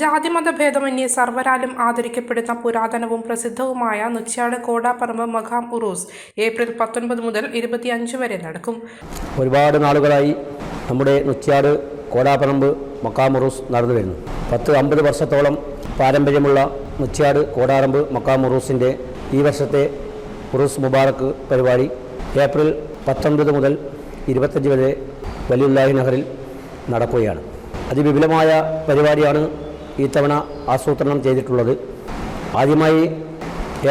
ജാതിമത ഭേദമന്യേ സർവരാലും ആദരിക്കപ്പെടുന്ന പുരാതനവും പ്രസിദ്ധവുമായ നുച്ചാട് കോടാപ്പറമ്പ് മഖാം ഉറൂസ് ഏപ്രിൽ പത്തൊൻപത് മുതൽ ഇരുപത്തിയഞ്ച് വരെ നടക്കും. ഒരുപാട് നാളുകളായി നമ്മുടെ നുച്ചാട് കോടാപ്പറമ്പ് മക്കാമുറൂസ് നടന്നു വരുന്നു. പത്ത് അമ്പത് വർഷത്തോളം പാരമ്പര്യമുള്ള നുച്ചാട് കോടാറമ്പ് മക്കാം ഉറൂസിന്റെ ഈ വർഷത്തെ ഉറൂസ് മുബാറക്ക് പരിപാടി ഏപ്രിൽ പത്തൊൻപത് മുതൽ ഇരുപത്തഞ്ച് വരെ വലിയുല്ലാഹി നഗറിൽ നടക്കുകയാണ്. അതിവിപുലമായ പരിപാടിയാണ് ഈ തവണ ആസൂത്രണം ചെയ്തിട്ടുള്ളത്. ആദ്യമായി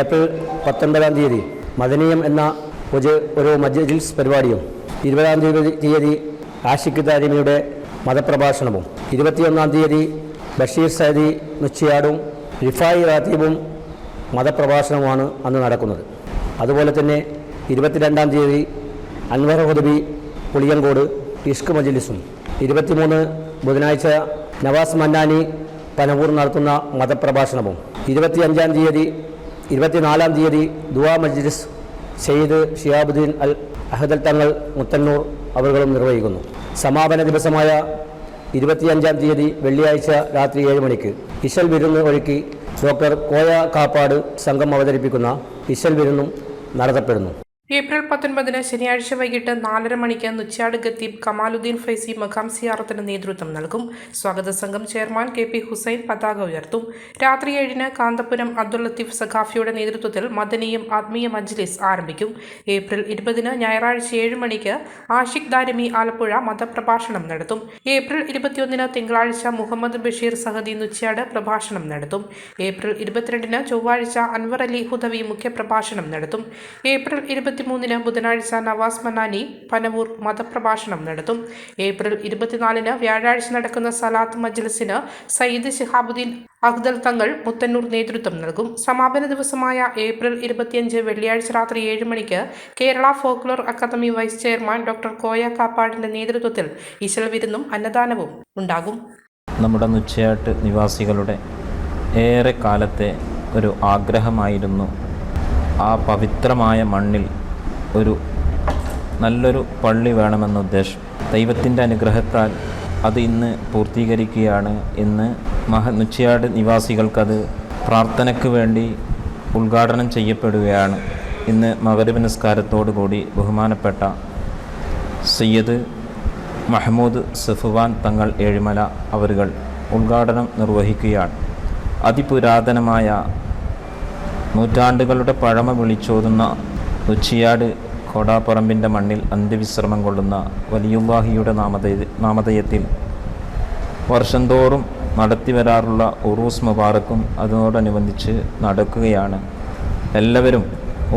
ഏപ്രിൽ പത്തൊൻപതാം തീയതി മദനീയം എന്ന ഒരു ഒരു മജ്ലിസ് പരിപാടിയും ഇരുപതാം തീയതി തീയതി ആഷിഖ് താരിമിയുടെ മതപ്രഭാഷണവും ഇരുപത്തിയൊന്നാം തീയതി ബഷീർ സൈദി നുച്ചിയാടും റിഫായി റാത്തീബും മതപ്രഭാഷണവുമാണ് അന്ന് നടക്കുന്നത്. അതുപോലെ തന്നെ ഇരുപത്തിരണ്ടാം തീയതി അൻവർ ഹുദബി പുളിയങ്കോട് ഇഷ്ക് മജ്ലിസും ഇരുപത്തിമൂന്ന് ബുധനാഴ്ച നവാസ് മന്നാനി പനവൂർ നടത്തുന്ന മതപ്രഭാഷണവും. ഇരുപത്തിയഞ്ചാം തീയതി ഇരുപത്തിനാലാം തീയതി ദുവാ മജ്ലിസ് സെയ്ദ് ഷിയാബുദ്ദീൻ അൽ അഹദൽ തങ്ങൾ മുത്തന്നൂർ അവകളും നിർവഹിക്കുന്നു. സമാപന ദിവസമായ ഇരുപത്തിയഞ്ചാം തീയതി വെള്ളിയാഴ്ച രാത്രി ഏഴ് മണിക്ക് ഇശൽ വിരുന്ന് ഒരുക്കി ഡോക്ടർ കോയ കാപ്പാട് സംഘം അവതരിപ്പിക്കുന്ന ഇശൽ വിരുന്നും നടത്തപ്പെടുന്നു. ഏപ്രിൽ പത്തൊൻപതിന് ശനിയാഴ്ച വൈകിട്ട് നാലര മണിക്ക് നുച്ചാട് ഖത്തീബ് കമാലുദ്ദീൻ ഫൈസി മഖാം സിയാറത്തിന് നേതൃത്വം നൽകും. സ്വാഗത സംഘം ചെയർമാൻ കെ പി ഹുസൈൻ പതാക ഉയർത്തും. രാത്രി ഏഴിന് കാന്തപുരം അബ്ദുൾ ലത്തീഫ് സഖാഫിയുടെ നേതൃത്വത്തിൽ മദനിയും ആത്മീയ മജ്ലിസ് ആരംഭിക്കും. ഏപ്രിൽ ഇരുപതിന് ഞായറാഴ്ച ഏഴ് മണിക്ക് ആഷിഖ് ദാരിമി ആലപ്പുഴ മതപ്രഭാഷണം നടത്തും. ഏപ്രിൽ ഇരുപത്തിയൊന്നിന് തിങ്കളാഴ്ച മുഹമ്മദ് ബഷീർ സഹദി നുച്ചാട് പ്രഭാഷണം നടത്തും. ഏപ്രിൽ ഇരുപത്തിരണ്ടിന് ചൊവ്വാഴ്ച അൻവർ അലി ഹുദവി മുഖ്യപ്രഭാഷണം നടത്തും. ഏപ്രിൽ ഇരുപത്തിമൂന്നിന് ബുധനാഴ്ച നവാസ് മന്നാനി പനവൂർ മതപ്രഭാഷണം നടത്തും. ഏപ്രിൽ ഇരുപത്തിനാലിന് വ്യാഴാഴ്ച നടക്കുന്ന സലാത്ത് മജ്ലിസിന് സയ്യിദ് ശിഹാബുദ്ദീൻ അഹ്ദൽ തങ്ങൾ മുത്തന്നൂർ നേതൃത്വം നൽകും. സമാപന ദിവസമായ ഏപ്രിൽ ഇരുപത്തിയഞ്ച് വെള്ളിയാഴ്ച രാത്രി ഏഴ് മണിക്ക് Kerala folklore academy vice chairman doctor Koya കാപ്പാടിന്റെ നേതൃത്വത്തിൽ ഇശൽ വിരുന്നും അന്നദാനവും ഉണ്ടാകും. നമ്മുടെ നുച്ചയാട്ട് നിവാസികളുടെ ഏറെ കാലത്തെ ഒരു ആഗ്രഹമായിരുന്നു ആ പവിത്രമായ മണ്ണിൽ ഒരു നല്ലൊരു പള്ളി വേണമെന്ന ഉദ്ദേശം. ദൈവത്തിന്റെ അനുഗ്രഹത്താൽ അത് ഇന്ന് പൂർത്തീകരിക്കുകയാണ്. ഇന്ന് മഹ നുച്ചയാട് നിവാസികൾക്കത് പ്രാർത്ഥനയ്ക്ക് വേണ്ടി ഉദ്ഘാടനം ചെയ്യപ്പെടുകയാണ്. ഇന്ന് മകരവ് നിസ്കാരത്തോടു കൂടി ബഹുമാനപ്പെട്ട സയ്യദ് മഹമ്മൂദ് സഫുവാൻ തങ്ങൾ ഏഴിമല അവരുകൾ ഉദ്ഘാടനം നിർവഹിക്കുകയാണ്. അതിപുരാതനമായ നൂറ്റാണ്ടുകളുടെ പഴമ വിളിച്ചോതുന്ന ഉച്ചിയാട് കോടാപ്പറമ്പിന്റെ മണ്ണിൽ അന്ത്യവിശ്രമം കൊള്ളുന്ന വലിയുല്ലാഹിയുടെ നാമധേയ നാമധേയത്തിൽ വർഷം തോറും നടത്തിവരാറുള്ള ഉറൂസ് മുബാറക്കും അതിനോടനുബന്ധിച്ച് നടക്കുകയാണ്. എല്ലാവരും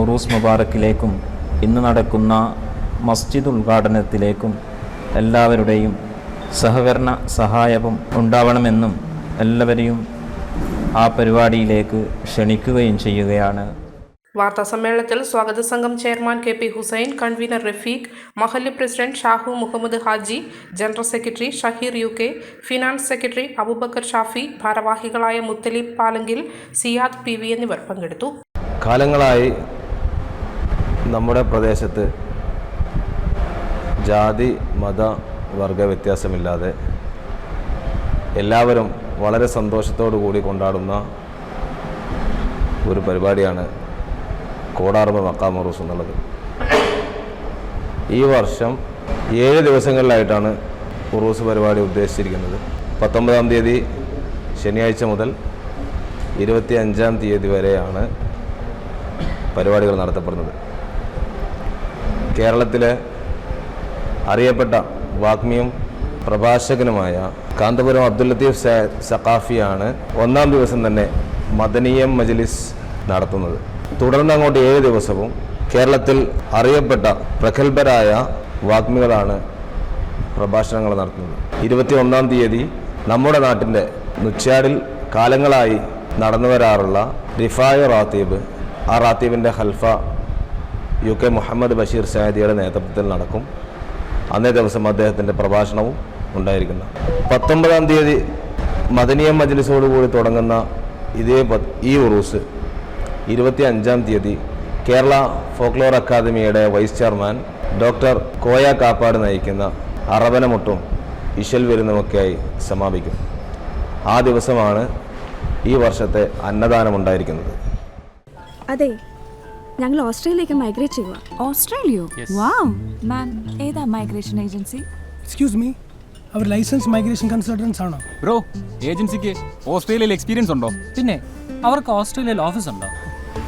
ഉറൂസ് മുബാറക്കിലേക്കും ഇന്ന് നടക്കുന്ന മസ്ജിദ് ഉദ്ഘാടനത്തിലേക്കും എല്ലാവരുടെയും സഹകരണ സഹായവും ഉണ്ടാവണമെന്നും എല്ലാവരെയും ആ പരിപാടിയിലേക്ക് ക്ഷണിക്കുകയും ചെയ്യുകയാണ്. വാർത്താ സമ്മേളനത്തിൽ സ്വാഗത സംഘം chairman K P Hussain convener Rafeeq മഹല്ല് president Shahu Muhammad Haji general secretary Shaheer U K finance secretary Abubakar Shafi ഭാരവാഹികളായ മുത്തലീബ് പാലങ്കിൽ സിയാദ് പി വി എന്നിവർ പങ്കെടുത്തു. കാലങ്ങളായി നമ്മുടെ പ്രദേശത്ത് ജാതി മത വർഗ വ്യത്യാസമില്ലാതെ എല്ലാവരും വളരെ സന്തോഷത്തോടു കൂടി കൊണ്ടാടുന്ന ഒരു പരിപാടിയാണ് കോടാർമ മക്കാമറൂസ് എന്നുള്ളത്. ഈ വർഷം ഏഴ് ദിവസങ്ങളിലായിട്ടാണ് ഉറൂസ് പരിപാടി ഉദ്ദേശിച്ചിരിക്കുന്നത്. പത്തൊമ്പതാം തീയതി ശനിയാഴ്ച മുതൽ ഇരുപത്തി അഞ്ചാം തീയതി വരെയാണ് പരിപാടികൾ നടത്തപ്പെടുന്നത്. കേരളത്തിലെ അറിയപ്പെട്ട വാഗ്മിയും പ്രഭാഷകനുമായ കാന്തപുരം അബ്ദുൽ ലത്തീഫ് സഖാഫിയാണ് ഒന്നാം ദിവസം തന്നെ മദനീയം മജ്ലിസ് നടത്തുന്നത്. തുടർന്ന് അങ്ങോട്ട് ഏഴ് ദിവസവും കേരളത്തിൽ അറിയപ്പെട്ട പ്രഗത്ഭരായ വാഗ്മികളാണ് പ്രഭാഷണങ്ങൾ നടത്തുന്നത്. ഇരുപത്തി ഒന്നാം തീയതി നമ്മുടെ നാട്ടിന്റെ നുച്ചാടിൽ കാലങ്ങളായി നടന്നു വരാറുള്ള റിഫായ റാത്തീബ് ആ റാത്തീബിന്റെ ഹൽഫ യു കെ മുഹമ്മദ് ബഷീർ സാദിയുടെ നേതൃത്വത്തിൽ നടക്കും. അന്നേ ദിവസം അദ്ദേഹത്തിന്റെ പ്രഭാഷണവും ഉണ്ടായിരിക്കുന്ന. പത്തൊമ്പതാം തീയതി മദനിയ മജ്ലിസോടുകൂടി തുടങ്ങുന്ന ഇതേ ഈ ഉറൂസ് ഇരുപത്തി അഞ്ചാം തീയതി കേരള ഫോക്ലോർ അക്കാദമിയുടെ vice chairman doctor Koya Kappad നയിക്കുന്ന അറബനമുട്ടും ഇശൽ വിരുന്നുമൊക്കെയായി സമാപിക്കും. ആ ദിവസമാണ് ഈ വർഷത്തെ അന്നദാനം ഉണ്ടായിരിക്കുന്നത് അതെ ഞങ്ങൾ ഓസ്ട്രേലിയയിലേക്ക് മൈഗ്രേറ്റ് ചെയ്യുക ഓസ്ട്രേലിയോ? വാവ്. മാം ഏതാ മൈഗ്രേഷൻ ഏജൻസി? എക്സ്ക്യൂസ് മീ അവർ ലൈസൻസ് മൈഗ്രേഷൻ കൺസൾട്ടൻസ് ആണോ? ബ്രോ ഏജൻസിക്ക് ഓസ്ട്രേലിയയിൽ എക്സ്പീരിയൻസ് ഉണ്ടോ? പിന്നെ അവർക്ക് ഓസ്ട്രേലിയയിൽ ഓഫീസ് ഉണ്ടോ?